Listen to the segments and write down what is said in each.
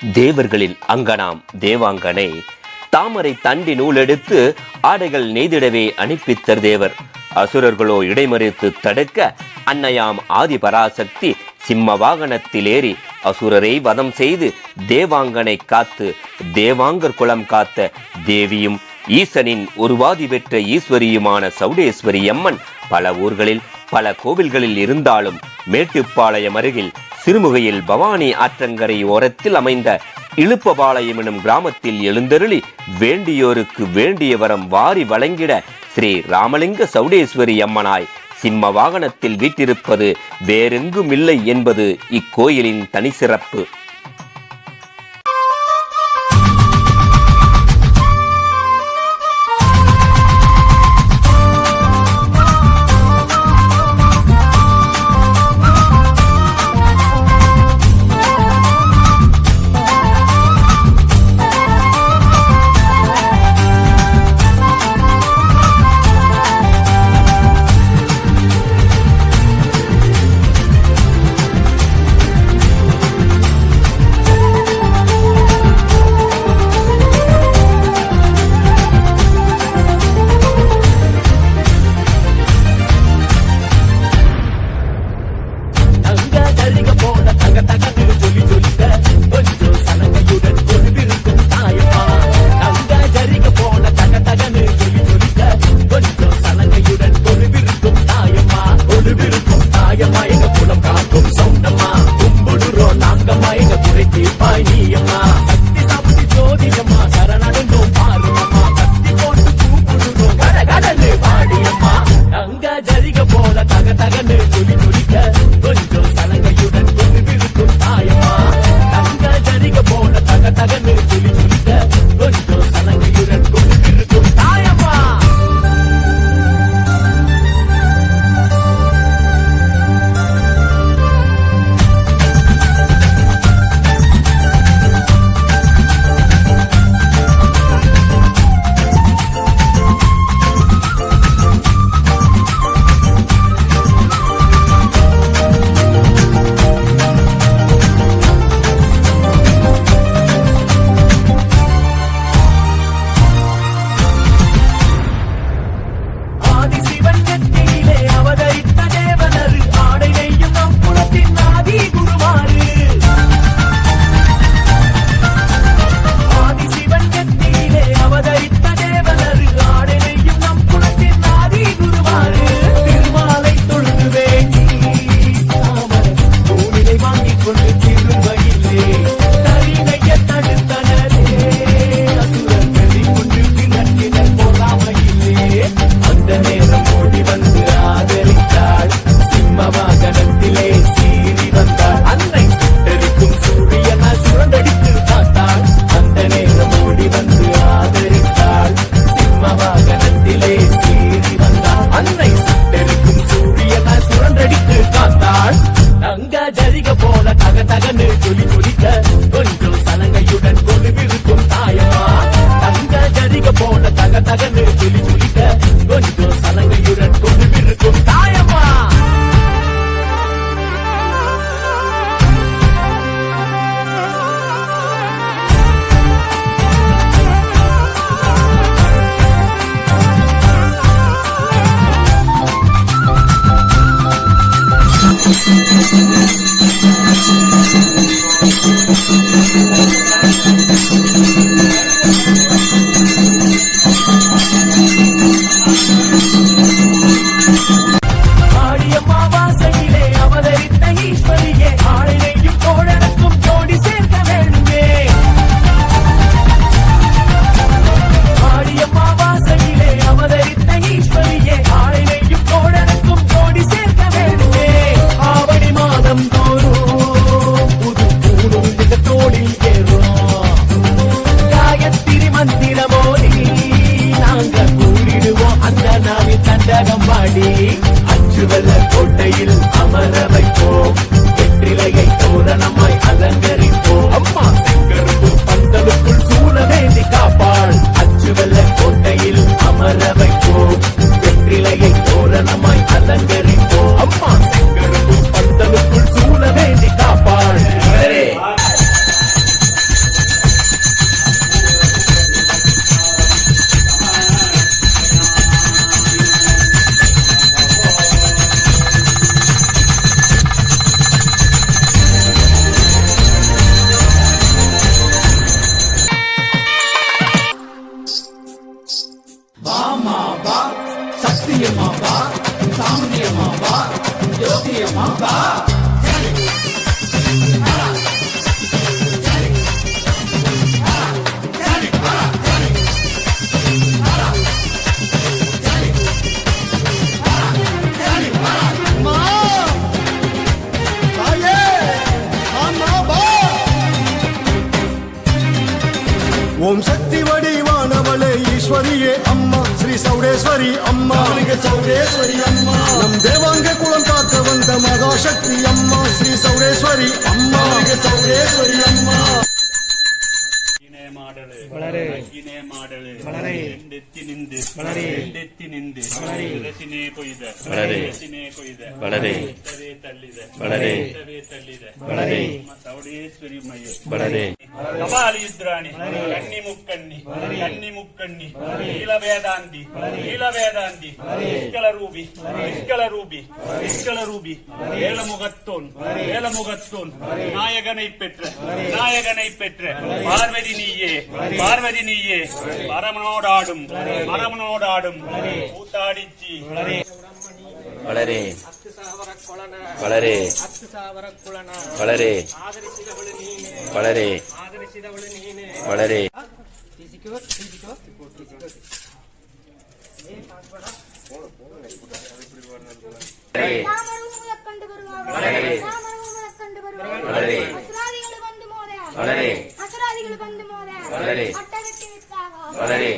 தேவர்களில் அங்கனாம் தேவாங்கனை. தாமரை தண்டி நூல் எடுத்து ஆடைகள் நெய்திடவே அனுப்பித்தர் தேவர். அசுரர்களோ இடைமறித்து தடுக்க அன்னையாம் ஆதி பராசக்தி சிம்ம வாகனத்தில் ஏறி அசுரரை வதம் செய்து தேவாங்கனை காத்து தேவாங்கர் குளம் காத்த தேவியும் ஈசனின் உருவாதி பெற்ற ஈஸ்வரியுமான சவுடேஸ்வரி அம்மன் பல ஊர்களில் பல கோவில்களில் இருந்தாலும் மேட்டுப்பாளையம் அருகில் திருமுகையில் பவானி ஆற்றங்கரை ஓரத்தில் அமைந்த இழுப்பபாளையம் எனும் கிராமத்தில் எழுந்தருளி வேண்டியோருக்கு வேண்டிய வரம் வாரி வழங்கிட ஸ்ரீ ராமலிங்க சௌடேஸ்வரி அம்மனாய் சிம்ம வாகனத்தில் வீட்டிருப்பது வேறெங்கும் இல்லை என்பது இக்கோயிலின் தனி சிறப்பு சௌடேஸ்வரி அம்மா. சௌடேஸ்வரி அம்மா. நம் தேவாங்க குலம் காக்க வந்த மகாசக்தி அம்மா. ஸ்ரீ சௌடேஸ்வரி அம்மா. சௌடேஸ்வரி அம்மா. വളരെ വളരെ വളരെ വളരെ കപാലയുദ്രാണി കന്നിമുക്കണ്ണി കന്നിമുക്കണ്ണി നീലവേദാന്തി നീലവേദാന്തി നിഷ്കളരൂപി നിഷ്കളരൂപി നിഷ്കളരൂപി ഏലമുഖത്തോൻ ഏലമുഖത്തോൻ നായകனை பெற்ற நாயகனை பெற்ற பார்வதி நீயே பார்வதி நீயே பரமனோடாடு ஆடும் மரமனோடு ஆடும் கூத்தாடிச்சி. வளரே. வளரே. வளரே. வளரே. வளரே. வளரே. வளரே. வளரே. വളരെ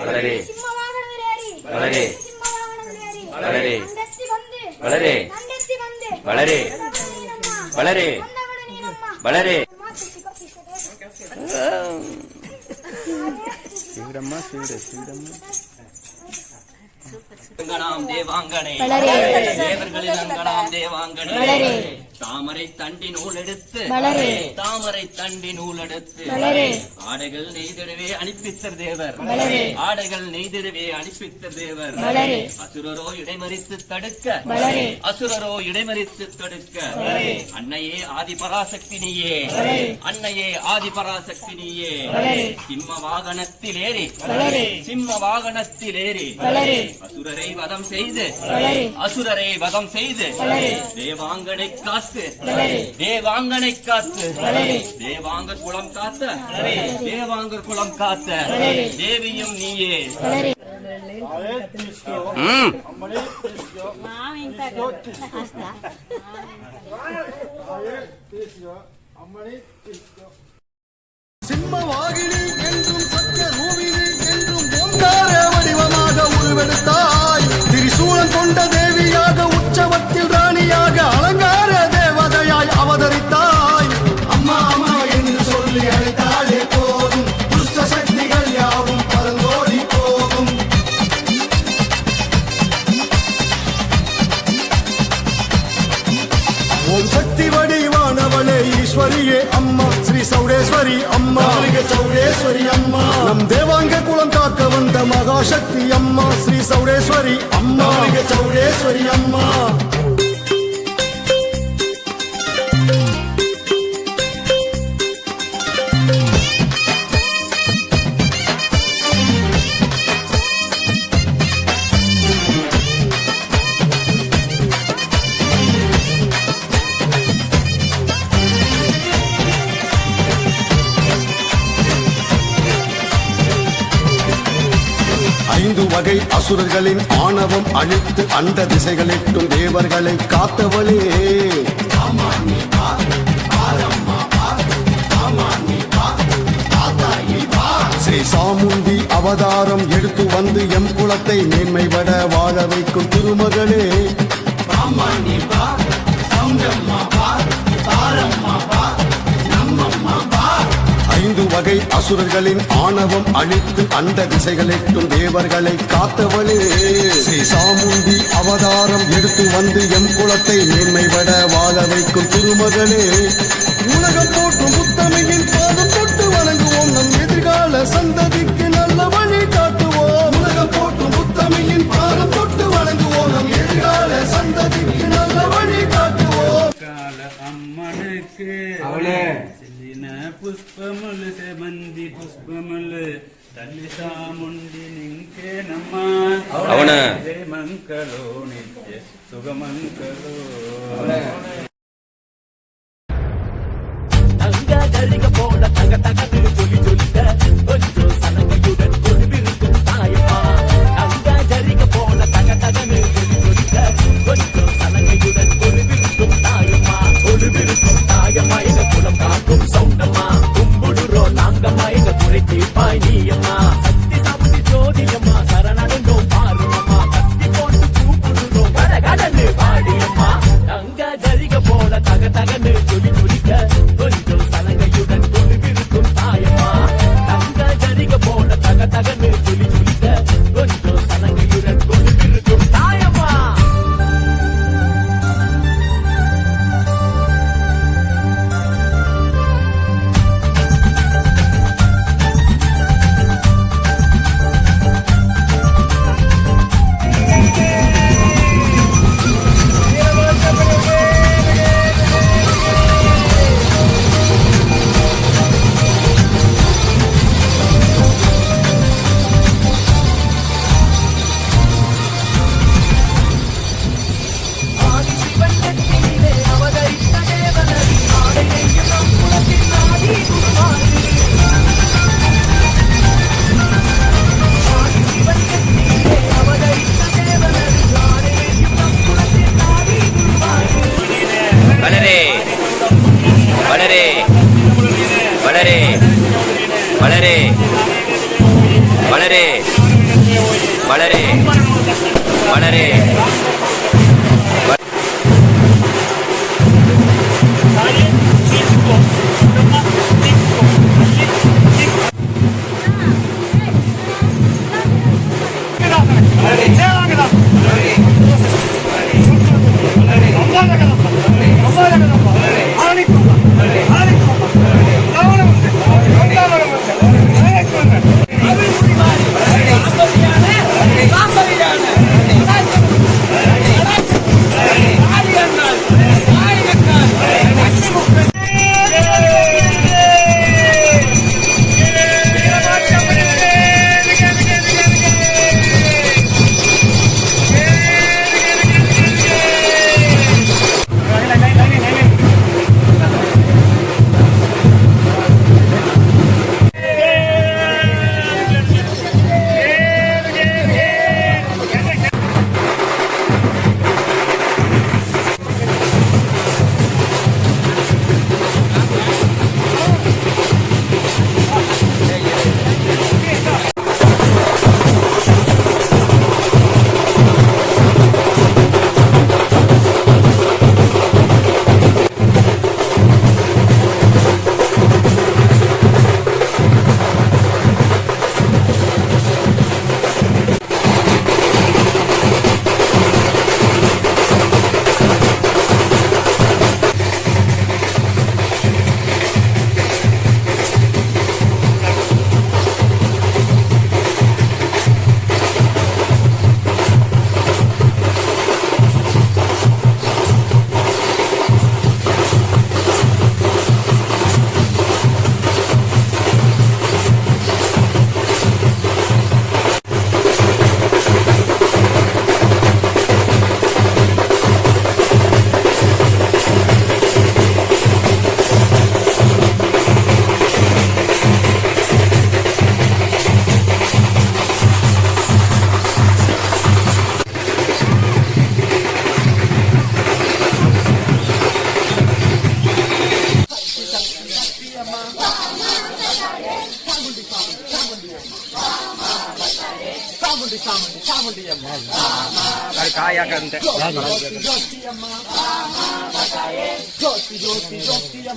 വളരെ വളരെ വളരെ വളരെ വളരെ വളരെ വളരെ ശിവരമ്മ ശിവര ശിവരമ്മ தேவாங்கனே தேவர்களில் தேவாங்கனே தாமரை தண்டி நூல் எடுத்து வளரே. தாமரை தண்டி நூல் எடுத்து வளரே. ஆடைகள் நெய்திடவே அனுப்பித்தர் தேவர். ஆடைகள் நெய்திடவே அனுப்பித்தர் தேவர். அசுரரோ இடைமறித்து தடுக்க. அசுரரோ இடைமறித்து தடுக்க அன்னையே ஆதி பராசக்தி நீயே அன்னையே ஆதி பராசக்தி நீயே வளரே. சிம்ம வாகனத்தில் ஏறி. சிம்ம வாகனத்தில் ஏறி. அசுரரை வதம் செய்து. அசுரரை வதம் செய்து. தேவாங்கனை காத்து வளரே. தேவாங்கனை காத்து. தேவாங்கர் குலம் காத்த. தேவாங்கர் குலம் காத்த. தேவியும் நீயே. சிம்மவாகினி என்றும் சத்திய ரூபினி என்றும் வடிவமாக உருவெடுத்தாய். திரிசூலம் கொண்ட தேவியாக உற்சவத்தில் சௌடேஸ்வரி அம்மா. சௌடேஸ்வரி அம்மா. நம் தேவாங்க குலம் காக்க வந்த மகாசக்தி அம்மா. ஸ்ரீ சௌடேஸ்வரி அம்மா. சௌடேஸ்வரி அம்மா. ஐந்து அசுரர்களின் ஆணவம் அழித்து அண்ட திசைகளிட்டும் தேவர்களை காத்தவளே. ஸ்ரீ சாமுண்டி அவதாரம் எடுத்து வந்து எம் குலத்தை மேன்மைபட வாழ வைக்கும் திருமகளே. அசுரர்களின் ஆணவம் அழித்து அந்த திசைகளைக்கும் தேவர்களை காத்தவளே. ஸ்ரீ சாமுண்டி அவதாரம் எடுத்து வந்து எம் குலத்தை மேன்மைபட வாழ வைக்கும் திருமகளே. உலகம் போற்றும் புத்தமையின் பாதம் தொட்டு வணங்குவோம். நம் எதிர்கால சந்ததிக்கு நல்ல வழி காட்டுவோம். உலகம் போற்றும் புத்தமையின் பாதம் தொட்டு வணங்குவோம். நம் எதிர்கால சந்ததிக்கு நல்ல வழி காட்டுவோம். அம்மனுக்கு அவளே. புஷ்பமுலு పుష్పములు సెమంది పుష్పములు తల్లి సాముండి నింకేనమ్మా అవునా? మంకలో నిత్య సుగమంకలో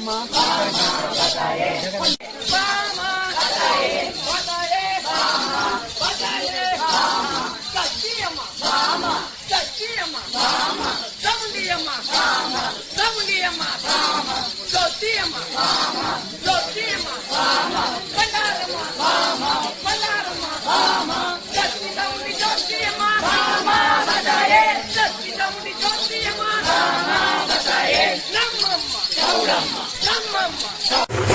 Mama, ランマン